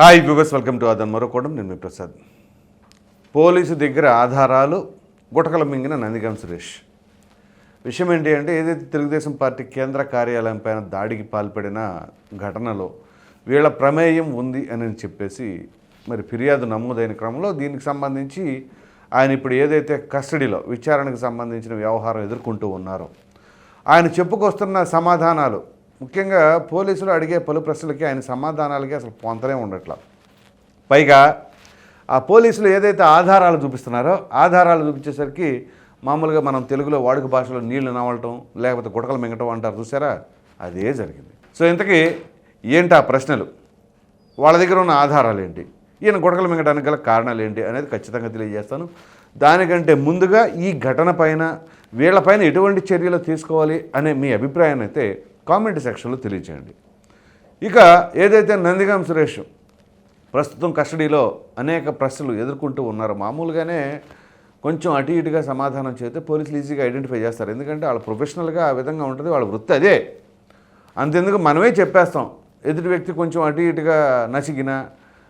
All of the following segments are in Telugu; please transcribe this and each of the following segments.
హాయ్ వ్యూవర్స్ వెల్కమ్ టు అదన్ మరోకోవడం నేను మీ ప్రసాద్. పోలీసు దగ్గర ఆధారాలు గుటకల మింగిన నందిగం సురేష్. విషయం ఏంటి అంటే ఏదైతే తెలుగుదేశం పార్టీ కేంద్ర కార్యాలయం పైన దాడికి పాల్పడిన ఘటనలో వీళ్ళ ప్రమేయం ఉంది అని చెప్పేసి మరి ఫిర్యాదు నమోదైన క్రమంలో దీనికి సంబంధించి ఆయన ఇప్పుడు ఏదైతే కస్టడీలో విచారణకు సంబంధించిన వ్యవహారం ఎదుర్కొంటూ ఉన్నారో ఆయన చెప్పుకొస్తున్న సమాధానాలు ముఖ్యంగా పోలీసులు అడిగే పలు ప్రశ్నలకి ఆయన సమాధానాలకి అసలు పొంతనే ఉండట్లా. పైగా ఆ పోలీసులు ఏదైతే ఆధారాలు చూపిస్తున్నారో ఆధారాలు చూపించేసరికి మామూలుగా మనం తెలుగులో వాడుక భాషలో నీళ్ళు నవ్వటం లేకపోతే గుటకలు మింగటం అంటారు చూసారా? అదే జరిగింది. సో ఇంతకీ ఏంటి ఆ ప్రశ్నలు? వాళ్ళ దగ్గర ఉన్న ఆధారాలు ఏంటి? ఈయన గుటకలు మింగడానికి గల కారణాలు ఏంటి అనేది ఖచ్చితంగా తెలియజేస్తాను. దానికంటే ముందుగా ఈ ఘటన పైన వీళ్ళపైన ఎటువంటి చర్యలు తీసుకోవాలి అనే మీ అభిప్రాయాన్ని అయితే కామెంట్ సెక్షన్లో తెలియజేయండి. ఇక ఏదైతే నందిగాం సురేష్ ప్రస్తుతం కస్టడీలో అనేక ప్రశ్నలు ఎదుర్కొంటూ ఉన్నారు మామూలుగానే కొంచెం అటు ఇటుగా సమాధానం చేస్తే పోలీసులు ఈజీగా ఐడెంటిఫై చేస్తారు. ఎందుకంటే వాళ్ళ ప్రొఫెషనల్గా ఆ విధంగా ఉంటుంది వాళ్ళ వృత్తి అదే. అంతెందుకు మనమే చెప్పేస్తాం ఎదుటి వ్యక్తి కొంచెం అటు ఇటుగా నసిగినా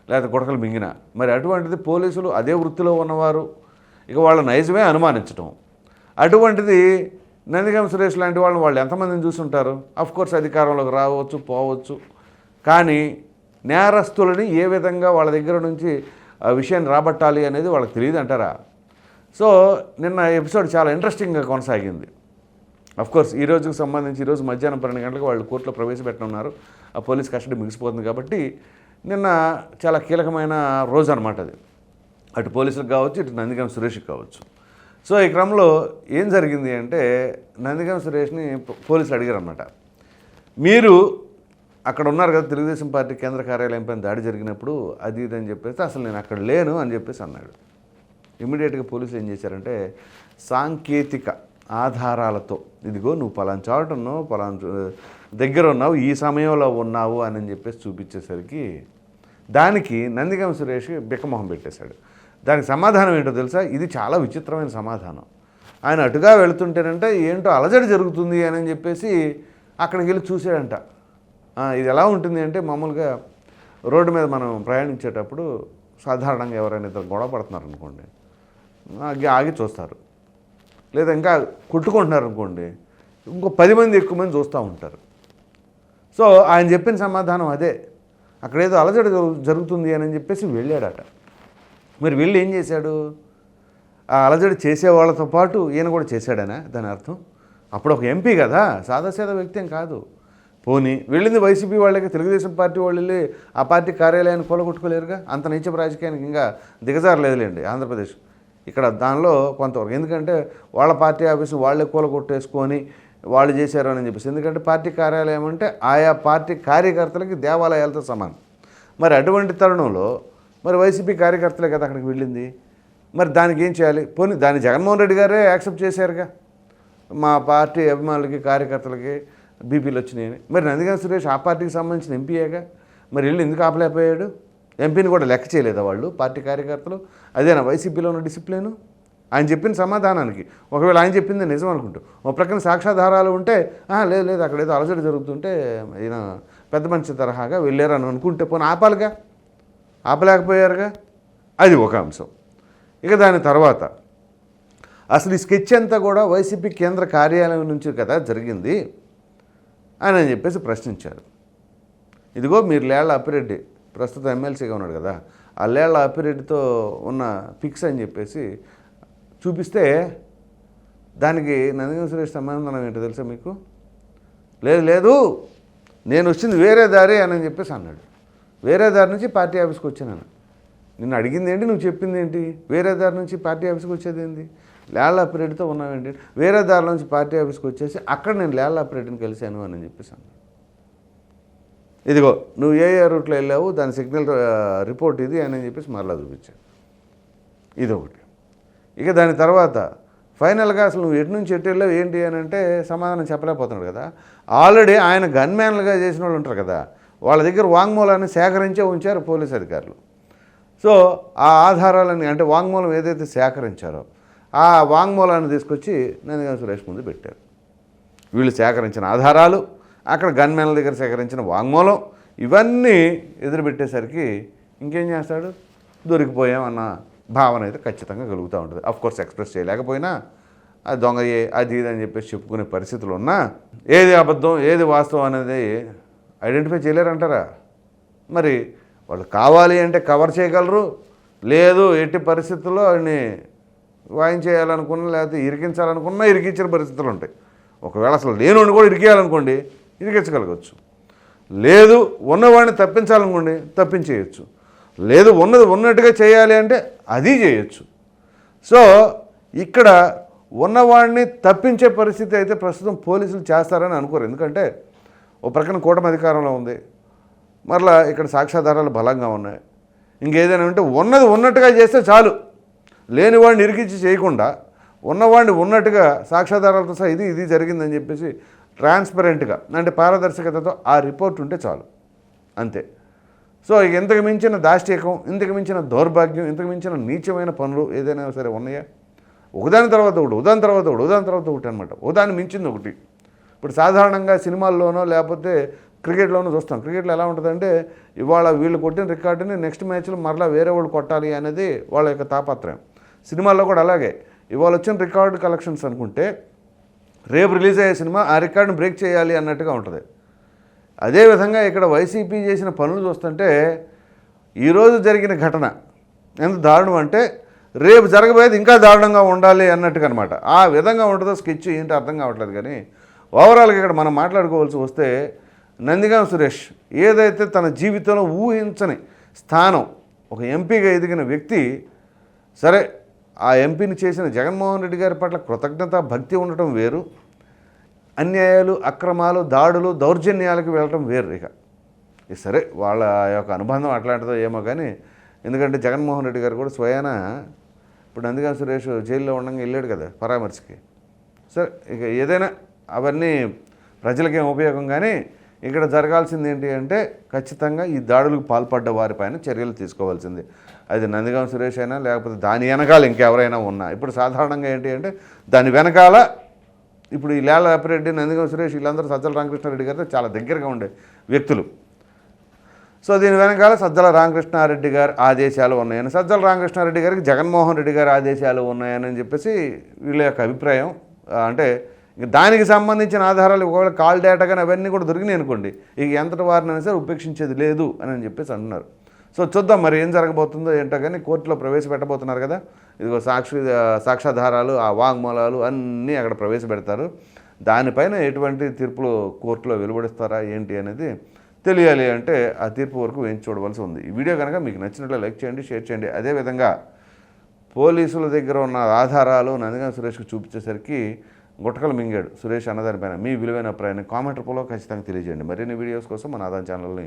లేదా గుడకలు మింగినా. మరి అటువంటిది పోలీసులు అదే వృత్తిలో ఉన్నవారు ఇక వాళ్ళ నైజమే అనుమానించడం అటువంటిది నందిగం సురేష్ లాంటి వాళ్ళని వాళ్ళు ఎంతమందిని చూసుంటారు? కోర్స్ అధికారంలోకి రావచ్చు పోవచ్చు. కానీ నేరస్తులని ఏ విధంగా వాళ్ళ దగ్గర నుంచి ఆ విషయాన్ని రాబట్టాలి అనేది వాళ్ళకి తెలియదు అంటారా? సో నిన్న ఎపిసోడ్ చాలా ఇంట్రెస్టింగ్గా కొనసాగింది. కోర్స్ ఈ రోజుకు సంబంధించి ఈరోజు మధ్యాహ్నం పన్నెండు గంటలకు వాళ్ళు కోర్టులో ప్రవేశపెట్టనున్నారు. ఆ పోలీస్ కస్టడీ ముగిసిపోతుంది కాబట్టి నిన్న చాలా కీలకమైన రోజు అనమాట అది. అటు పోలీసులకు కావచ్చు ఇటు నందిగం సురేష్కి కావచ్చు. సో ఈ క్రమంలో ఏం జరిగింది అంటే నందిగం సురేష్ని పోలీసులు అడిగారనమాట మీరు అక్కడ ఉన్నారు కదా తెలుగుదేశం పార్టీ కేంద్ర కార్యాలయం పైన దాడి జరిగినప్పుడు అది ఇది అని చెప్పేసి అసలు నేను అక్కడ లేను అని చెప్పేసి అన్నాడు. ఇమ్మీడియట్గా పోలీసులు ఏం చేశారంటే సాంకేతిక ఆధారాలతో ఇదిగో నువ్వు పలానా చోట ఉన్నావు పలానా దగ్గర ఉన్నావు ఈ సమయంలో ఉన్నావు అని చెప్పేసి చూపించేసరికి దానికి నందిగం సురేష్ బిక్కమొహం పెట్టేశాడు. దానికి సమాధానం ఏంటో తెలుసా? ఇది చాలా విచిత్రమైన సమాధానం. ఆయన అటుగా వెళుతుంటేనంటే ఏంటో అలజడి జరుగుతుంది అని చెప్పేసి అక్కడికి వెళ్ళి చూసాడంట ఇది ఎలా ఉంటుంది అంటే మామూలుగా రోడ్డు మీద మనం ప్రయాణించేటప్పుడు సాధారణంగా ఎవరైనా ఇద్దరు గొడవ పడుతున్నారు అనుకోండి ఆగి ఆగి చూస్తారు. లేదా ఇంకా కొట్టుకుంటున్నారు అనుకోండి ఇంకో పది మంది ఎక్కువ మంది చూస్తూ ఉంటారు. సో ఆయన చెప్పిన సమాధానం అదే. అక్కడేదో అలజడి జరుగుతుంది అని చెప్పేసి వెళ్ళాడట. మరి వెళ్ళి ఏం చేశాడు? ఆ అలజడి చేసే వాళ్ళతో పాటు ఈయన కూడా చేశాడనా? దాని అర్థం? అప్పుడు ఒక ఎంపీ కదా సాదాసేద వ్యక్తి ఏం కాదు. పోనీ వెళ్ళింది వైసీపీ వాళ్ళకి తెలుగుదేశం పార్టీ వాళ్ళు వెళ్ళి ఆ పార్టీ కార్యాలయాన్ని కూలగొట్టుకోలేరుగా? అంత నీచపు రాజకీయానికి ఇంకా దిగజారలేదులేండి ఆంధ్రప్రదేశ్. ఇక్కడ దానిలో కొంతవరకు. ఎందుకంటే వాళ్ళ పార్టీ ఆఫీసు వాళ్ళే కూలగొట్టేసుకొని వాళ్ళు చేశారు అని చెప్పేసి. ఎందుకంటే పార్టీ కార్యాలయం అంటే ఆయా పార్టీ కార్యకర్తలకి దేవాలయాలతో సమానం. మరి అటువంటి తరుణంలో మరి వైసీపీ కార్యకర్తలే కదా అక్కడికి వెళ్ళింది. మరి దానికి ఏం చేయాలి? పోనీ దాన్ని జగన్మోహన్ రెడ్డి గారే యాక్సెప్ట్ చేశారుగా. మా పార్టీ అభిమానులకి కార్యకర్తలకి బీపీలు వచ్చినాయని. మరి నందిగాం సురేష్ ఆ పార్టీకి సంబంధించిన ఎంపీయేగా? మరి వెళ్ళి ఎందుకు ఆపలేకపోయాడు? ఎంపీని కూడా లెక్క చేయలేదా వాళ్ళు? పార్టీ కార్యకర్తలు? అదేనా వైసీపీలో ఉన్న డిసిప్లిను? ఆయన చెప్పిన సమాధానానికి. ఒకవేళ ఆయన చెప్పింది నిజం అనుకుంటూ. ఒక ప్రక్కన సాక్ష్యాధారాలు ఉంటే లేదు లేదు అక్కడ ఏదో అలజడి జరుగుతుంటే ఈయన పెద్ద మనిషి తరహాగా వెళ్ళారని అనుకుంటే పోనీ ఆపాలిగా? ఆపలేకపోయారుగా? అది ఒక అంశం. ఇక దాని తర్వాత అసలు ఈ స్కెచ్ అంతా కూడా వైసీపీ కేంద్ర కార్యాలయం నుంచి కదా జరిగింది అని అని చెప్పేసి ప్రశ్నించారు. ఇదిగో మీరు లేళ్ళ అప్పిరెడ్డి ప్రస్తుతం ఎమ్మెల్సీగా ఉన్నాడు కదా ఆ లేళ్ళ అప్పిరెడ్డితో ఉన్న పిక్స్ అని చెప్పేసి చూపిస్తే దానికి నందిగం సురేష్ సమాధానం ఏంటో తెలుసా మీకు? లేదు లేదు. నేను వచ్చింది వేరే దారి అని చెప్పేసి అన్నాడు. వేరే దారి నుంచి పార్టీ ఆఫీస్కి వచ్చాను నిన్ను అడిగింది ఏంటి? నువ్వు చెప్పింది ఏంటి? వేరే దారి నుంచి పార్టీ ఆఫీస్కి వచ్చేది ఏంటి ల్యాల్ ఆపరేటర్తో ఉన్నావేంటి వేరే దారి నుంచి పార్టీ ఆఫీస్కి వచ్చేసి అక్కడ నేను ల్యాల్ ఆపరేటర్ని కలిశాను అని చెప్పేసి అన్నాడు. ఇదిగో నువ్వు ఏ ఏ రూట్లో వెళ్ళావు? దాని సిగ్నల్ రిపోర్ట్ ఇది అని చెప్పేసి మరలా చూపించాను ఇదొకటి. ఇక దాని తర్వాత ఫైనల్గా అసలు నువ్వు ఎటు నుంచి ఎటు వెళ్ళావు ఏంటి అని అంటే సమాధానం చెప్పలేకపోతున్నాడు కదా. ఆల్రెడీ ఆయన గన్మ్యాన్లుగా చేసిన వాళ్ళు ఉంటారు కదా. వాళ్ళ దగ్గర వాంగ్మూలాన్ని సేకరించే ఉంచారు పోలీస్ అధికారులు. సో ఆ ఆధారాలని అంటే వాంగ్మూలం ఏదైతే సేకరించారో ఆ వాంగ్మూలాన్ని తీసుకొచ్చి నందిగామ సురేష్ ముందు పెట్టారు. వీళ్ళు సేకరించిన ఆధారాలు అక్కడ గన్మెన్ల దగ్గర సేకరించిన వాంగ్మూలం ఇవన్నీ ఎదురుపెట్టేసరికి ఇంకేం చేస్తాడు? దొరికిపోయామన్న భావన అయితే ఖచ్చితంగా కలుగుతూ ఉంటుంది. అఫ్ కోర్స్ ఎక్స్ప్రెస్ చేయలేకపోయినా అది దొంగయే అది ఇది అని చెప్పేసి చెప్పుకునే పరిస్థితులు ఉన్నా ఏది అబద్ధం ఏది వాస్తవం అనేది ఐడెంటిఫై చేయలేరంటారా? మరి వాళ్ళు కావాలి అంటే కవర్ చేయగలరు లేదు ఎట్టి పరిస్థితుల్లో వాడిని వాయించేయాలనుకున్నా లేకపోతే ఇరికించాలనుకున్నా ఇరికించిన పరిస్థితులు ఉంటాయి. ఒకవేళ అసలు లేనివాడిని కూడా ఇరికేయాలనుకోండి ఇరికించగలగచ్చు. లేదు ఉన్నవాడిని తప్పించాలనుకోండి తప్పించేయచ్చు. లేదు ఉన్నది ఉన్నట్టుగా చేయాలి అంటే అది చేయొచ్చు. సో ఇక్కడ ఉన్నవాడిని తప్పించే పరిస్థితి అయితే ప్రస్తుతం పోలీసులు చేస్తారని అనుకోరు. ఎందుకంటే ఓ ప్రక్కన కూటమి అధికారంలో ఉంది. మరలా ఇక్కడ సాక్ష్యాధారాలు బలంగా ఉన్నాయి. ఇంకేదైనా ఉంటే ఉన్నది ఉన్నట్టుగా చేస్తే చాలు. లేని వాడిని ఇరికించి చేయకుండా ఉన్నవాడిని ఉన్నట్టుగా సాక్ష్యాధారాలతో సహా ఇది ఇది జరిగిందని చెప్పేసి ట్రాన్స్పరెంట్గా అంటే పారదర్శకతతో ఆ రిపోర్ట్ ఉంటే చాలు. అంతే. సో ఇంతకు మించిన దాష్టీకం ఇంతకు మించిన దౌర్భాగ్యం ఇంతకు మించిన నీచమైన పనులు ఏదైనా సరే ఉన్నాయా? ఒకదాని తర్వాత ఒకటి ఉదాని తర్వాత ఒకటి ఉదాని తర్వాత ఒకటి అనమాట ఉదాని మించింది ఒకటి. ఇప్పుడు సాధారణంగా సినిమాల్లోనో లేకపోతే క్రికెట్లోనో చూస్తాం. క్రికెట్లో ఎలా ఉంటుందంటే ఇవాళ వీళ్ళు కొట్టిన రికార్డుని నెక్స్ట్ మ్యాచ్లో మరలా వేరే వాళ్ళు కొట్టాలి అనేది వాళ్ళ యొక్క తాపత్రయం. సినిమాల్లో కూడా అలాగే. ఇవాళ వచ్చిన రికార్డు కలెక్షన్స్ అనుకుంటే రేపు రిలీజ్ అయ్యే సినిమా ఆ రికార్డుని బ్రేక్ చేయాలి అన్నట్టుగా ఉంటుంది. అదేవిధంగా ఇక్కడ వైసీపీ చేసిన పనులు చూస్తుంటే ఈరోజు జరిగిన ఘటన ఎంత దారుణం అంటే రేపు జరగబోయేది ఇంకా దారుణంగా ఉండాలి అన్నట్టుగా అనమాట ఆ విధంగా ఉంటుందో స్కెచ్ ఏంటో అర్థం కావట్లేదు కానీ ఓవరాల్గా ఇక్కడ మనం మాట్లాడుకోవాల్సి వస్తే నందిగాం సురేష్ ఏదైతే తన జీవితంలో ఊహించని స్థానం ఒక ఎంపీగా ఎదిగిన వ్యక్తి సరే ఆ ఎంపీని చేసిన జగన్మోహన్ రెడ్డి గారి పట్ల కృతజ్ఞత భక్తి ఉండటం వేరు. అన్యాయాలు అక్రమాలు దాడులు దౌర్జన్యాలకు వెళ్ళటం వేరు ఇక. సరే వాళ్ళ యొక్క అనుబంధం అట్లాంటిదో ఏమో కానీ ఎందుకంటే జగన్మోహన్ రెడ్డి గారు కూడా స్వయాన ఇప్పుడు నందిగా సురేష్ జైల్లో ఉండగా వెళ్ళాడు కదా పరామర్శకి. సరే ఇక ఏదైనా అవన్నీ ప్రజలకేం ఉపయోగం కానీ ఇక్కడ జరగాల్సింది ఏంటి అంటే ఖచ్చితంగా ఈ దాడులకు పాల్పడ్డ వారిపైన చర్యలు తీసుకోవాల్సింది. అది నందిగాం సురేష్ అయినా లేకపోతే దాని వెనకాల ఇంకెవరైనా ఉన్నా. ఇప్పుడు సాధారణంగా ఏంటి అంటే దాని వెనకాల ఇప్పుడు ఈ లేల అప్పిరెడ్డి నందిగం సురేష్ వీళ్ళందరూ సజ్జల రామకృష్ణారెడ్డి గారితో చాలా దగ్గరగా ఉండే వ్యక్తులు. సో దీని వెనకాల సజ్జల రామకృష్ణారెడ్డి గారి ఆదేశాలు ఉన్నాయని సజ్జల రామకృష్ణారెడ్డి గారికి జగన్మోహన్ రెడ్డి గారి ఆదేశాలు ఉన్నాయని చెప్పేసి వీళ్ళ యొక్క అభిప్రాయం. అంటే దానికి సంబంధించిన ఆధారాలు ఒకవేళ కాల్ డేటా కానీ అవన్నీ కూడా దొరికినాయి అనుకోండి ఇక ఎంతటి వారినైనా సరే ఉపేక్షించేది లేదు అని చెప్పేసి అంటున్నారు. సో చూద్దాం మరి ఏం జరగబోతుందో ఏంటో కానీ కోర్టులో ప్రవేశపెట్టబోతున్నారు కదా. ఇదిగో సాక్షి సాక్ష్యాధారాలు ఆ వాంగ్మూలాలు అన్నీ అక్కడ ప్రవేశపెడతారు. దానిపైన ఎటువంటి తీర్పులు కోర్టులో వెలువడిస్తారా ఏంటి అనేది తెలియాలి అంటే ఆ తీర్పు వరకు వేయించి చూడవలసి ఉంది. ఈ వీడియో కనుక మీకు నచ్చినట్లు లైక్ చేయండి షేర్ చేయండి. అదేవిధంగా పోలీసుల దగ్గర ఉన్న ఆధారాలు నందిగా సురేష్కి చూపించేసరికి గుట్టకలు మింగాడు సురేష్ అన్నదానిపైన మీ విలువైన అభిప్రాయాన్ని కామెంట్ రూపంలో ఖచ్చితంగా తెలియజేయండి. మరిన్ని వీడియోస్ కోసం మన ఆదాయం ఛానల్ని